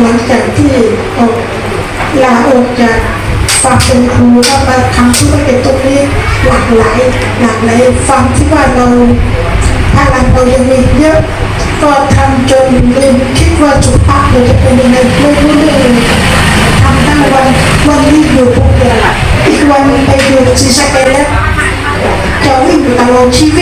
หลังจากที่อกลาออกจากความเป็นครูก็มาทำธุรกิจตรงนี้หลากหลายหลากหลายฟังที่ว่าเราพลังเรายังมีเยอะก็ทำจนลืมคิดว่าสุขภาพเราจะเป็นยังไงไม่รู้เรื่องเลยทำทั้งวันวันนี้อยู่ปุ๊บเดียวอีกวันไปอยู่ซีสะเกตแล้วจะวิ่งอยู่ตลอดชีวิต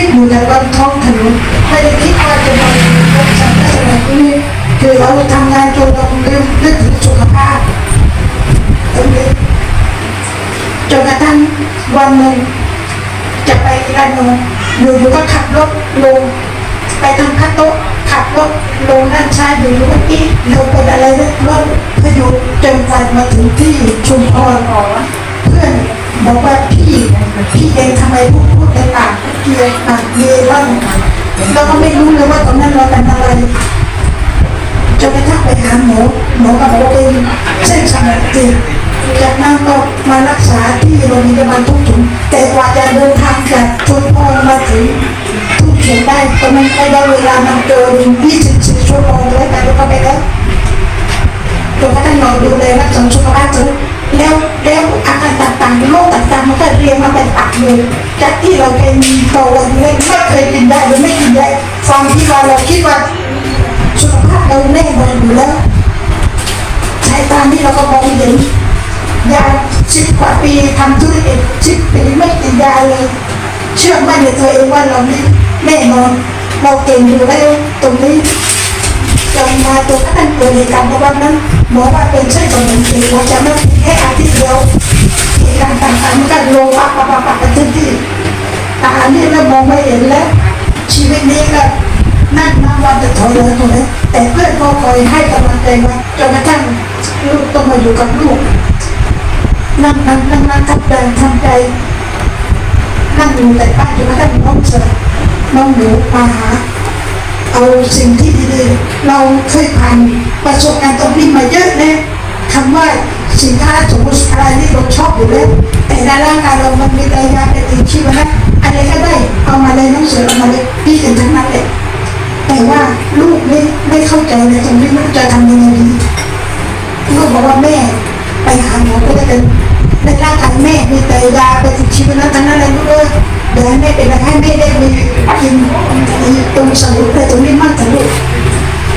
วันหนึ่งจะไประนองอยู่อยู่ก็ขับรถลง ไปทำคัตโตะขับรถลงด้านซ้ายอยู่อยู่เมื่อกี้เราเป็นอะไรเนี่ยรถพยุจนวันมาถึงที่ชุมพรเพื่อนบอกว่าพี่พี่เองทำไมพูดพูดในปากเกียร์ปากเกียร์บ้างเราก็ไม่รู้เลยว่าตอนนั้นเราเป็นอะไรจนกระทั่งไปหาหมอหมอก็บอกว่าเป็นเส้นสมองตีบจากนั้นก็มารักษาที่โรงพยาบาล มันเกิน24ชั่วโมงแล้วแต่เราก็ไปแล้วจนกระทั่งเราดูแลรักษาสุขภาพจนแล้วแล้วอาการต่างๆโรคต่างๆมันก็เรียงมาเป็นตับเลยจากที่เราเป็นโตวันเล็กไม่เคยกินได้หรือไม่กินได้ฟังที่ว่าเราคิดว่าสุขภาพเราแน่นอนอยู่แล้วสายตานี่เราก็มองเห็นยาสิบกว่าปีทำธุรกิจสิบปีไม่กินยาเลย เชื่อมั่นในตัวเองว่าเรานี่แน่นอน เราเก่งอยู่แล้วตรงนี้จนมาตัวก็ตั้งเกิดเหตุการณ์ในวันนั้นหมอว่าเป็นเส้นประสาทตีเราจะไม่แค่อาทิตย์เดียวเหตุการณ์ต่างๆมันก็ลงปักปักปักปักกันทุกที่ตาเนี่ยเรามองไม่เห็นแล้ว ชีวิตนี้ก็นั่งนับวันจะถอยเลยถอยแต่เพื่อนก็คอยให้กำลังใจมาจนกระทั่งลูกต้องมาอยู่กับลูกนั่งนั่งนั่งนั่งทับแรงทำใจนั่งอยู่แต่บ้านจนกระทั่งน้องเจอ น้องหนูมาหาเอาสิ่งที่ดีๆเราเคยผ่านประสบการณ์ตรงนี้มาเยอะนะคำว่าสินค้าสมมติอะไรนี่เราชอบอยู่แล้วแต่ในร่างกายเรามันมีระยะเป็นอีกชีวนะอะไรก็ได้เอามาเลยน้องเสือเอามาเลยพี่กันทั้งนั้นเลยแต่ว่าลูกไม่ไม่เข้าใจเลยตรงนี้ลูกจะทำยังไงดีลูกบอกว่าแม่ไปหาหมอก็จะเป็นในร่างกายแม่มีแต่ยาไปติดชีวนะทั้งนั้นเลยลูกเอ้ย เดี๋ยวให้แม่เป็นอะไรให้แม่ได้มีกินตรงสรุปเลยตรงนี้มั่นสรุป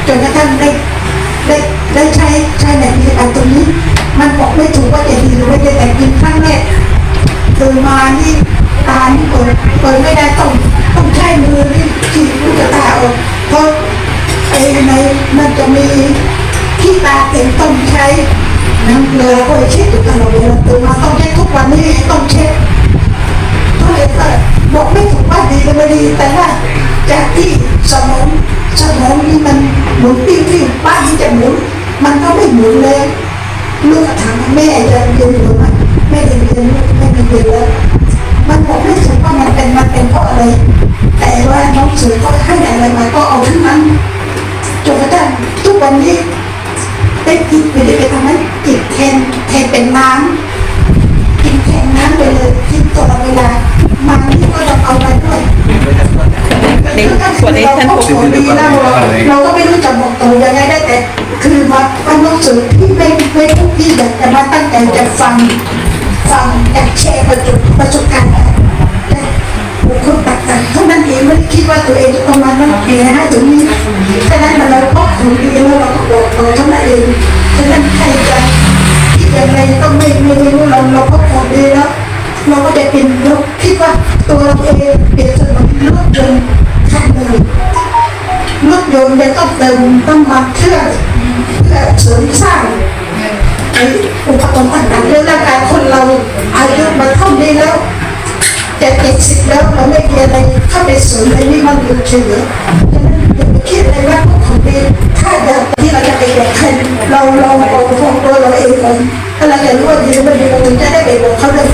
จนกระทั่งได้ได้ได้ใช้ใช้ในพิธีการตรงนี้ มันบอกไม่ถูกว่าจะดีหรือไม่ดีแต่กินครั้งแรกตื่นมานี่ตานี่เปิดเปิดไม่ได้ต้องต้องใช้มือนี่ขีดลูกตาออกเพราะไอ้ในมันจะมีที่ตาเต็มต้องใช้น้ำเกลือก็เช็ดอยู่ตลอดเวลาตื่นมาต้องเช็ดทุกวันนี้ต้องเช็ด ก็เลยก็บอกไม่ถูกว่าดีหรือไม่ดีแต่ว่าจากที่สมองสมองนี่มันหมุนปิ้วปิ้วบ้านนี้จะหมุนมันก็ไม่หมุนเลยลูกถามว่าแม่จะเรียนหรือไม่แม่ได้เรียนไม่ได้เรียนแล้วมันบอกไม่ถูกว่ามันเป็นมันเป็นเพราะอะไรแต่ว่าน้องสือก็ให้อะไรมาก็เอาทั้งนั้นจนกระทั่งทุกวันนี้ได้กินไปเลยไปทำให้จิตแทนแทนเป็นน้ำกินแข็งน้ำไปเลยกินตลอดเวลา นนี้ท่านเราผู้ก็ดีนะเราเราก็ไม่รู้จะบอกตัวยังไงได้แต่ คือมาเป็นหนังสือที่ไม่ไม่ทุกที่อยากจะมาตั้งใจจะฟังฟังอยากแชร์ประสบประสบการณ์บุคคลต่างๆเท่านั้นเองไม่ได้คิดว่าตัวเองจะต้องมานั่งเกให้ตรงนี้ฉะนั้นเราพบถึงดีแล้วเราก็บอกเราเท่านั้นเองฉะนั้นใครจะคิดยังไงก็ไม่ไม่รู้เราเราก็พอดีแล้วเราก็จะเป็นเราคิดว่าตัวเราเองเปรียบเสมือนรถยน ต์คันหนึ่งรถยนต์จะต้องเติมน้ำมันเครื่องเพื่อเสริมสร้างไอ้อุปกรณ์ต่างๆเรื่องร่างกายคนเราอายุมาเท่านี้แล้วจะเจ็ดสิบแล้วเราไม่มีอะไรเข้าไปสริมในนี้มันอยู่เฉยๆอย่าไปคิดอะไรว่าพวกของดีถ้าอยากที่เราจะไปแข่งขันเราเราเอาของตัวเราเองก่อนถ้าเราอยากรู้ว่าดีหรือไม่ดีเราถึงจะได้ไปบอกเขาเลย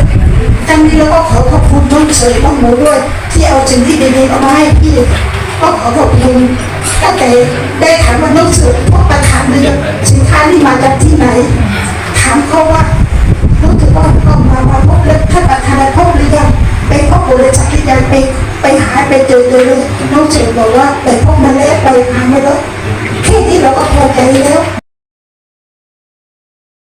ทั้งนี้เราก็ขอขอบคุณน้องเสยน้องหมูด้วย ที่เอาสิ่งที่ดีๆเอามาให้พี่ก็ขอขอบคุณตั้งแต่ได้ถามว่าน้องสือพวกประธานเนี่ยสินค้านี่มาจากที่ไหน ถามเขาว่ารู้สึกว่าก็มามาพบแล้วท่านประธานพบหรือยังไปพบบริษัทหรือยังไปไปหาไปเจอเลยน้องเจ๋งบอกว่าไปพบมาแล้วไปหามาแล้วแค่นี้เราก็พอใจแล้ว